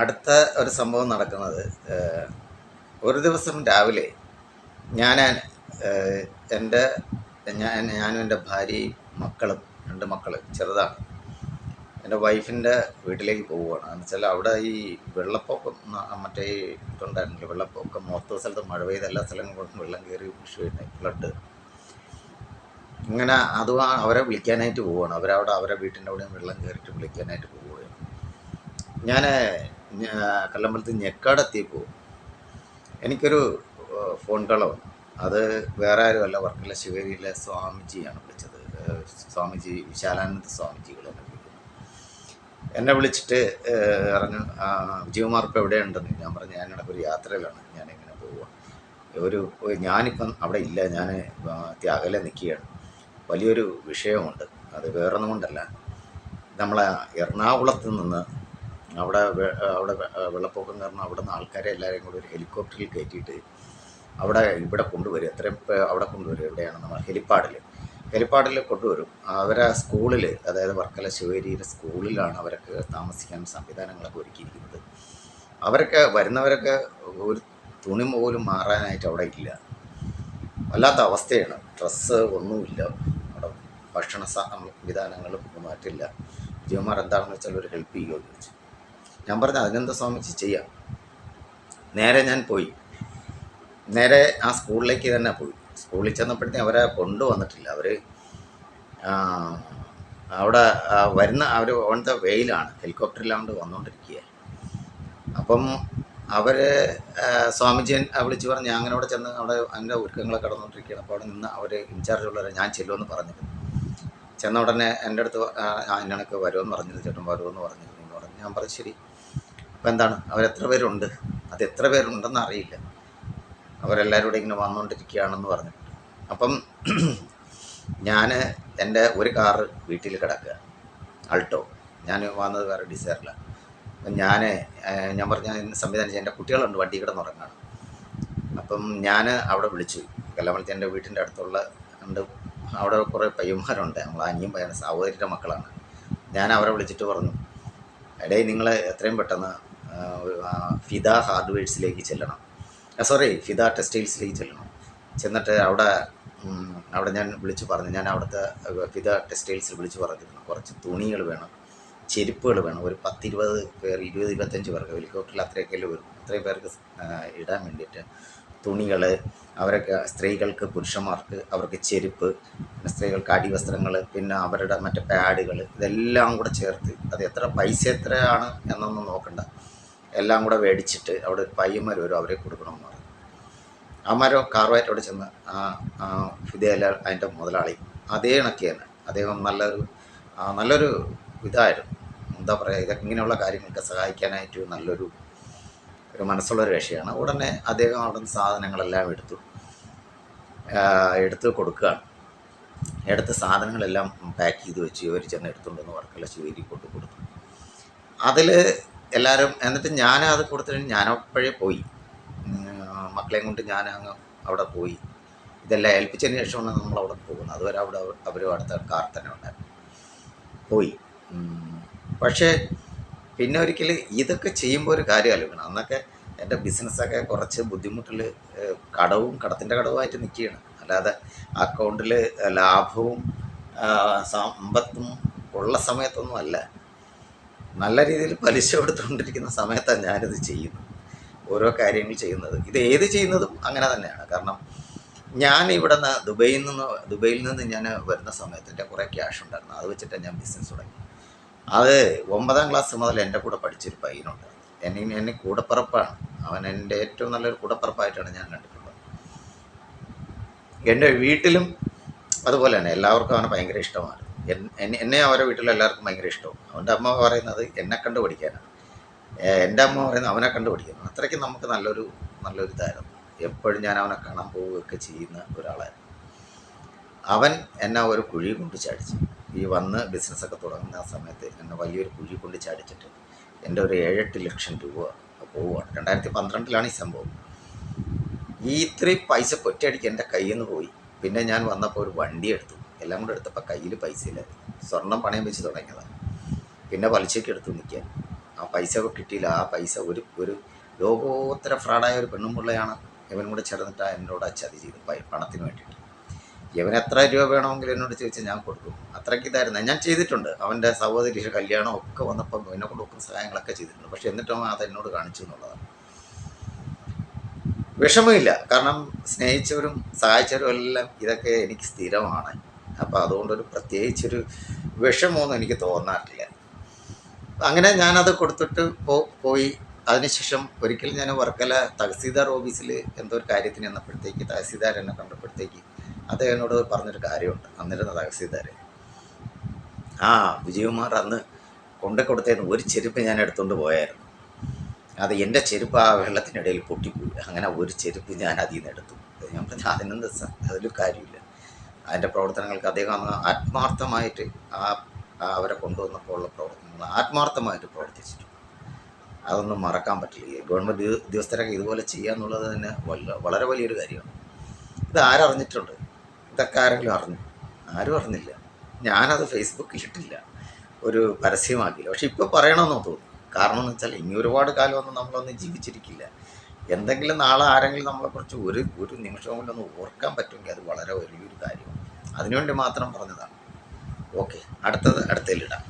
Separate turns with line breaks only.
അടുത്ത ഒരു സംഭവം നടക്കുന്നത് ഒരു ദിവസം രാവിലെ ഞാൻ എന്റെ ഞാൻ ഞാനും എന്റെ ഭാര്യയും മക്കളും രണ്ട് മക്കൾ ചെറുതാണ്. എന്റെ വൈഫിന്റെ വീട്ടിലേക്ക് പോവുകയാണ്. എന്ന് വെച്ചാൽ അവിടെ ഈ വെള്ളപ്പൊക്കം മറ്റേ ഇതുണ്ടായിരുന്നില്ല വെള്ളപ്പൊക്കം മൊത്ത സ്ഥലത്ത് മഴ പെയ്ത് എല്ലാ സ്ഥലങ്ങളും വെള്ളം കയറി വിഷയമായി ഫ്ലഡ്. ഇങ്ങനെ അത് അവരെ വിളിക്കാനായിട്ട് പോവുകയാണ്. അവരവിടെ അവരെ വീട്ടിന്റെ അവിടെയും വെള്ളം കയറിയിട്ട് വിളിക്കാനായിട്ട് പോവുകയാണ്. ഞാൻ കല്ലമ്പലത്ത് ഞെക്കാടെത്തിയപ്പോൾ എനിക്കൊരു ഫോൺ കോൾ വന്നു. അത് വേറെ ആരുമല്ല വർക്കല ശിവരിയിലെ സ്വാമിജിയാണ് വിളിച്ചത്. സ്വാമിജി വിശാലാനന്ദ സ്വാമിജികൾ എന്നെ വിളിക്കുന്നു. എന്നെ വിളിച്ചിട്ട് പറഞ്ഞു "ആ, വിജയകുമാർ ഇപ്പോൾ എവിടെയുണ്ടെന്ന് ഞാൻ പറഞ്ഞു ഞാൻ ഒരു യാത്രയിലാണ് ഞാനിങ്ങനെ പോവുക ഒരു ഞാനിപ്പം അവിടെ ഇല്ല ഞാൻ ത്യാഗല നിൽക്കുകയാണ് വലിയൊരു വിഷയമുണ്ട്. അത് വേറൊന്നും കൊണ്ടല്ല. നമ്മളെ എറണാകുളത്ത് നിന്ന് അവിടെ അവിടെ വെള്ളപ്പൊക്കം കാരണം അവിടെ നിന്ന് ആൾക്കാരെ എല്ലാവരെയും കൂടി ഒരു ഹെലികോപ്റ്ററിൽ കയറ്റിയിട്ട് അവിടെ ഇവിടെ കൊണ്ടുവരും. എത്രയും അവിടെ കൊണ്ടുവരും. എവിടെയാണ് നമ്മൾ ഹെലിപ്പാഡിൽ ഹെലിപ്പാഡിൽ കൊണ്ടുവരും. അവരെ സ്കൂളിൽ അതായത് വർക്കല ശിവേരിയുടെ സ്കൂളിലാണ് അവരൊക്കെ താമസിക്കാൻ സംവിധാനങ്ങളൊക്കെ ഒരുക്കിയിരിക്കുന്നത്. അവരൊക്കെ വരുന്നവരൊക്കെ ഒരു തുണി പോലും മാറാനായിട്ട് അവിടെ ഇല്ല. വല്ലാത്ത അവസ്ഥയാണ്. ഡ്രസ്സ് ഒന്നുമില്ല. അവിടെ ഭക്ഷണ സംവിധാനങ്ങളും മാറ്റില്ല. ജീവന്മാർ എന്താണെന്ന് വെച്ചാൽ ഒരു ഹെൽപ്പ് ചെയ്യുമോ എന്ന് ചോദിച്ചു. ഞാൻ പറഞ്ഞു അതിനെന്താ സ്വാമിജി ചെയ്യാം? നേരെ ഞാൻ പോയി. നേരെ ആ സ്കൂളിലേക്ക് തന്നെ പോയി. സ്കൂളിൽ ചെന്നപ്പോഴത്തേക്കും അവരെ കൊണ്ടുവന്നിട്ടില്ല. അവർ അവിടെ വരുന്ന അവർ ഓണത്തെ വെയിലാണ്. ഹെലികോപ്റ്ററിലാണ്ട് വന്നുകൊണ്ടിരിക്കുക അപ്പം അവർ സ്വാമിജിയൻ വിളിച്ചു പറഞ്ഞ് അങ്ങനെ അവിടെ ചെന്ന് അവിടെ അതിന്റെ ഒരുക്കങ്ങളൊക്കെ കടന്നുകൊണ്ടിരിക്കുകയാണ് അപ്പോൾ അവിടെ നിന്ന് അവർ ഇൻചാർജുള്ളവരെ ഞാൻ ചെല്ലുമെന്ന് പറഞ്ഞിരുന്നു. ചെന്ന ഉടനെ എന്റെ അടുത്ത് ആ എന്നണക്ക് വരുമെന്ന് പറഞ്ഞിരുന്നു. ചേട്ടൻ വരുമെന്ന് പറഞ്ഞിരുന്നു. എന്ന് പറഞ്ഞു ഞാൻ പറഞ്ഞു ശരി. അപ്പോൾ എന്താണ്? അവരെത്ര പേരുണ്ട്? അത് എത്ര പേരുണ്ടെന്ന് അറിയില്ല. അവരെല്ലാവരും കൂടെ ഇങ്ങനെ വന്നുകൊണ്ടിരിക്കുകയാണെന്ന് പറഞ്ഞു അപ്പം ഞാൻ എന്റെ ഒരു കാറ് വീട്ടിൽ കിടക്കുക. ആൾട്ടോ ഞാൻ വന്നത് വേറെ ഡിസൈറിലാണ് അപ്പം ഞാൻ ഞാൻ പറഞ്ഞ സംവിധാനം ചെയ്യാൻ എന്റെ കുട്ടികളുണ്ട് വണ്ടി കിടന്നുറങ്ങാണ് അപ്പം ഞാൻ അവിടെ വിളിച്ചു. കല്ലാമലത്തെ എന്റെ വീട്ടിന്റെ അടുത്തുള്ള ഉണ്ട്. അവിടെ കുറേ പയ്യന്മാരുണ്ട്. നമ്മൾ അനിയും പയ്യൻ സഹോദരിയുടെ മക്കളാണ്. ഞാൻ അവരെ വിളിച്ചിട്ട് പറഞ്ഞു എടേ നിങ്ങൾ എത്രയും പെട്ടെന്ന് ഫിദ ഹാർഡ്വെയർസിലേക്ക് ചെല്ലണം. സോറി ഫിദ ടെക്സ്റ്റൈൽസിലേക്ക് ചെല്ലണം. ചെന്നിട്ട് അവിടെ അവിടെ ഞാൻ വിളിച്ചു പറഞ്ഞു. ഞാൻ അവിടുത്തെ ഫിദ ടെക്സ്റ്റൈൽസിൽ വിളിച്ചു പറഞ്ഞിരുന്നു. കുറച്ച് തുണികൾ വേണം ചെരുപ്പുകൾ വേണം. ഒരു പത്തിരുപത് പേർ ഇരുപത് ഇരുപത്തഞ്ച് പേർക്ക് ഹെലികോപ്റ്ററിൽ അത്രയൊക്കെ വരും. അത്രയും പേർക്ക് ഇടാൻ വേണ്ടിയിട്ട് തുണികൾ അവരൊക്കെ സ്ത്രീകൾക്ക് പുരുഷന്മാർക്ക് അവർക്ക് ചെരുപ്പ് പിന്നെ സ്ത്രീകൾക്ക് അടിവസ്ത്രങ്ങൾ പിന്നെ അവരുടെ മറ്റേ പാഡുകൾ ഇതെല്ലാം കൂടെ ചേർത്ത്. അത് എത്ര പൈസ എത്രയാണ് എന്നൊന്നും നോക്കണ്ട. എല്ലാം കൂടെ മേടിച്ചിട്ട് അവിടെ ഒരു പയ്യന്മാർ വരും അവരെ കൊടുക്കണമെന്ന് പറഞ്ഞു. അമ്മാരോ കാറുമായിട്ട് അവിടെ ചെന്ന് ആ ആ ഫിദയല അതിന്റെ മുതലാളി അതേ ഇണക്കിയാണ് അദ്ദേഹം നല്ലൊരു നല്ലൊരു ഇതായിരുന്നു. എന്താ പറയുക ഇതൊക്കെ ഇങ്ങനെയുള്ള കാര്യങ്ങൾക്ക് സഹായിക്കാനായിട്ട് നല്ലൊരു ഒരു മനസ്സുള്ളൊരു രക്ഷയാണ്. ഉടനെ അദ്ദേഹം അവിടെ നിന്ന് സാധനങ്ങളെല്ലാം എടുത്തു എടുത്ത് കൊടുക്കുകയാണ്. എടുത്ത് സാധനങ്ങളെല്ലാം പാക്ക് ചെയ്ത് വെച്ച് ഇവർ ചെന്ന് എടുത്തുകൊണ്ടുവന്ന് വർക്കല ശിവേരി കൊണ്ട് കൊടുത്തു. അതിൽ എല്ലാവരും എന്നിട്ട് ഞാൻ അത് കൊടുത്തിട്ട് ഞാൻ അപ്പോഴേ പോയി. മക്കളെയും കൊണ്ട് ഞാൻ അങ്ങ് അവിടെ പോയി. ഇതെല്ലാം ഏൽപ്പിച്ചതിന് ശേഷമാണ് നമ്മൾ അവിടെ പോകുന്നത്. അതുവരെ അവിടെ അവരും അടുത്ത കാർ തന്നെ ഉണ്ടായിരുന്നു. പോയി. പക്ഷേ പിന്നെ ഒരിക്കൽ ഇതൊക്കെ ചെയ്യുമ്പോൾ ഒരു കാര്യം ആലോചിക്കണം. അന്നൊക്കെ എന്റെ ബിസിനസ്സൊക്കെ കുറച്ച് ബുദ്ധിമുട്ടിൽ കടവും കടത്തിന്റെ കടവുമായിട്ട് നിൽക്കുകയാണ്. അല്ലാതെ അക്കൗണ്ടിൽ ലാഭവും സമ്പത്തും ഉള്ള സമയത്തൊന്നും അല്ല. നല്ല രീതിയിൽ പലിശ കൊടുത്തുകൊണ്ടിരിക്കുന്ന സമയത്താണ് ഞാനിത് ചെയ്യുന്നത്. ഓരോ കാര്യങ്ങൾ ചെയ്യുന്നത്. ഇത് ഏത് ചെയ്യുന്നതും അങ്ങനെ തന്നെയാണ്. കാരണം ഞാൻ ഇവിടെ നിന്ന് ദുബൈയിൽ നിന്ന് ദുബൈയിൽ നിന്ന് ഞാൻ വരുന്ന സമയത്ത് എന്റെ കുറേ ക്യാഷ് ഉണ്ടായിരുന്നു. അത് വെച്ചിട്ട് ഞാൻ ബിസിനസ് തുടങ്ങി അത് ഒമ്പതാം ക്ലാസ് മുതൽ എന്റെ കൂടെ പഠിച്ചൊരു പയ്യനുണ്ട് എന്നെ എന്നെ കൂടപ്പിറപ്പാണ്. അവൻ എന്റെ ഏറ്റവും നല്ലൊരു കൂടപ്പിറപ്പായിട്ടാണ് ഞാൻ കണ്ടിട്ടുള്ളത്. എന്റെ വീട്ടിലും അതുപോലെ തന്നെ എല്ലാവർക്കും അവനെ ഭയങ്കര ഇഷ്ടമാണ്. എന്നെ അവരെ വീട്ടിൽ എല്ലാവർക്കും ഭയങ്കര ഇഷ്ടവും. അവന്റെ അമ്മ പറയുന്നത് എന്നെ കണ്ടു പഠിക്കാനാണ് എന്റെ അമ്മ പറയുന്നത് അവനെ കണ്ടു പഠിക്കണം. അത്രയ്ക്ക് നമുക്ക് നല്ലൊരു നല്ലൊരു ഇതായിരുന്നു. എപ്പോഴും ഞാൻ അവനെ കാണാൻ പോവുകയൊക്കെ ചെയ്യുന്ന ഒരാളായിരുന്നു. അവൻ എന്നെ ഒരു കുഴി കൊണ്ട് ചാടിച്ചു. ഈ വന്ന് ബിസിനസ്സൊക്കെ തുടങ്ങുന്ന സമയത്ത് എന്നെ വലിയൊരു കുഴി കൊണ്ട് ചാടിച്ചിട്ട് എന്റെ ഒരു ഏഴെട്ട് ലക്ഷം രൂപ പോവുകയാണ്. രണ്ടായിരത്തി പന്ത്രണ്ടിലാണ് ഈ സംഭവം. ഈ ഇത്രയും പൈസ പൊറ്റയടിക്ക് എന്റെ കയ്യിൽ നിന്ന് പോയി. പിന്നെ ഞാൻ വന്നപ്പോൾ ഒരു വണ്ടി എടുത്തു. എല്ലാം കൂടെ എടുത്തപ്പോൾ കയ്യിൽ പൈസ ഇല്ലായിരുന്നു സ്വർണം പണയം വെച്ച് തുടങ്ങിയതാണ് പിന്നെ പലിശയ്ക്ക് എടുത്തു നിൽക്കാൻ ആ പൈസ കിട്ടിയില്ല. ആ പൈസ ഒരു ഒരു ലോകോത്തര ഫ്രോഡായ ഒരു പെണ്ണും പിള്ളയാണ് ഇവനും കൂടെ ചേർന്നിട്ട് എന്നോട് അച്ചതി ചെയ്തു പണത്തിന് വേണ്ടിയിട്ട്. ഇവൻ എത്ര രൂപ വേണമെങ്കിലും എന്നോട് ചോദിച്ചാൽ ഞാൻ കൊടുക്കും. അത്രയ്ക്ക് ഇതായിരുന്നു. ഞാൻ ചെയ്തിട്ടുണ്ട്. അവന്റെ സഹോദരിയുടെ കല്യാണം ഒക്കെ വന്നപ്പോൾ എന്നെ കൊണ്ട് ഒക്കെ സഹായങ്ങളൊക്കെ ചെയ്തിട്ടുണ്ട്. പക്ഷെ എന്നിട്ടും അത് എന്നോട് കാണിച്ചു എന്നുള്ളതാണ്. വിഷമമില്ല. കാരണം സ്നേഹിച്ചവരും സഹായിച്ചവരും എല്ലാം ഇതൊക്കെ എനിക്ക് സ്ഥിരമാണ്. അപ്പോൾ അതുകൊണ്ടൊരു പ്രത്യേകിച്ചൊരു വിഷമമൊന്നും എനിക്ക് തോന്നാറില്ല. അങ്ങനെ ഞാനത് കൊടുത്തിട്ട് പോ പോയി. അതിനുശേഷം ഒരിക്കൽ ഞാൻ വർക്കല തഹസീൽദാർ ഓഫീസിൽ എന്തോ ഒരു കാര്യത്തിന് ചെന്നപ്പോഴത്തേക്ക് തഹസീൽദാർ എന്നെ കണ്ടപ്പോഴത്തേക്ക് അദ്ദേഹം എന്നോട് പറഞ്ഞൊരു കാര്യമുണ്ട് അന്നിരുന്ന തഹസീൽദാർ ആ വിജയകുമാർ അന്ന് കൊണ്ടു കൊടുത്തേന്ന് ഒരു ചെരുപ്പ് ഞാൻ എടുത്തുകൊണ്ട് പോയായിരുന്നു. അത് എന്റെ ചെരുപ്പ് ആ വെള്ളത്തിനിടയിൽ പൊട്ടിപ്പോയി. അങ്ങനെ ഒരു ചെരുപ്പ് ഞാൻ അതിൽ നിന്ന് എടുത്തു. ഞാൻ പറഞ്ഞു അതിനെന്ത് സ- അതിലൊരു കാര്യമില്ല. അതിന്റെ പ്രവർത്തനങ്ങൾക്ക് അദ്ദേഹം ആത്മാർത്ഥമായിട്ട് ആ അവരെ കൊണ്ടുവന്നപ്പോൾ ഉള്ള പ്രവർത്തനങ്ങൾ ആത്മാർത്ഥമായിട്ട് പ്രവർത്തിച്ചിട്ടുണ്ട്. അതൊന്നും മറക്കാൻ പറ്റില്ല. ഗവൺമെന്റ് ഉദ്യോഗസ്ഥരൊക്കെ ഇതുപോലെ ചെയ്യുക എന്നുള്ളത് തന്നെ വളരെ വലിയൊരു കാര്യമാണ്. ഇത് ആരറിഞ്ഞിട്ടുണ്ട്? ഇതൊക്കെ ആരെങ്കിലും അറിഞ്ഞു? ആരും അറിഞ്ഞില്ല. ഞാനത് ഫേസ്ബുക്കിൽ ഇട്ടില്ല ഒരു പരസ്യമാക്കിയില്ല. പക്ഷെ ഇപ്പോൾ പറയണമെന്ന് തോന്നുന്നു. കാരണം എന്ന് വെച്ചാൽ ഇനി ഒരുപാട് കാലമൊന്നും നമ്മളൊന്നും ജീവിച്ചിരിക്കില്ല. എന്തെങ്കിലും നാളെ ആരെങ്കിലും നമ്മളെ നമ്മളെക്കുറിച്ച് ഒരു ഒരു നിമിഷം കൊണ്ടൊന്ന് ഓർക്കാൻ പറ്റുമെങ്കിൽ അത് വളരെ വലിയൊരു കാര്യമാണ്. അതിനുവേണ്ടി മാത്രം പറഞ്ഞതാണ്. ഓക്കെ അടുത്തത് അടുത്തതിലിടാം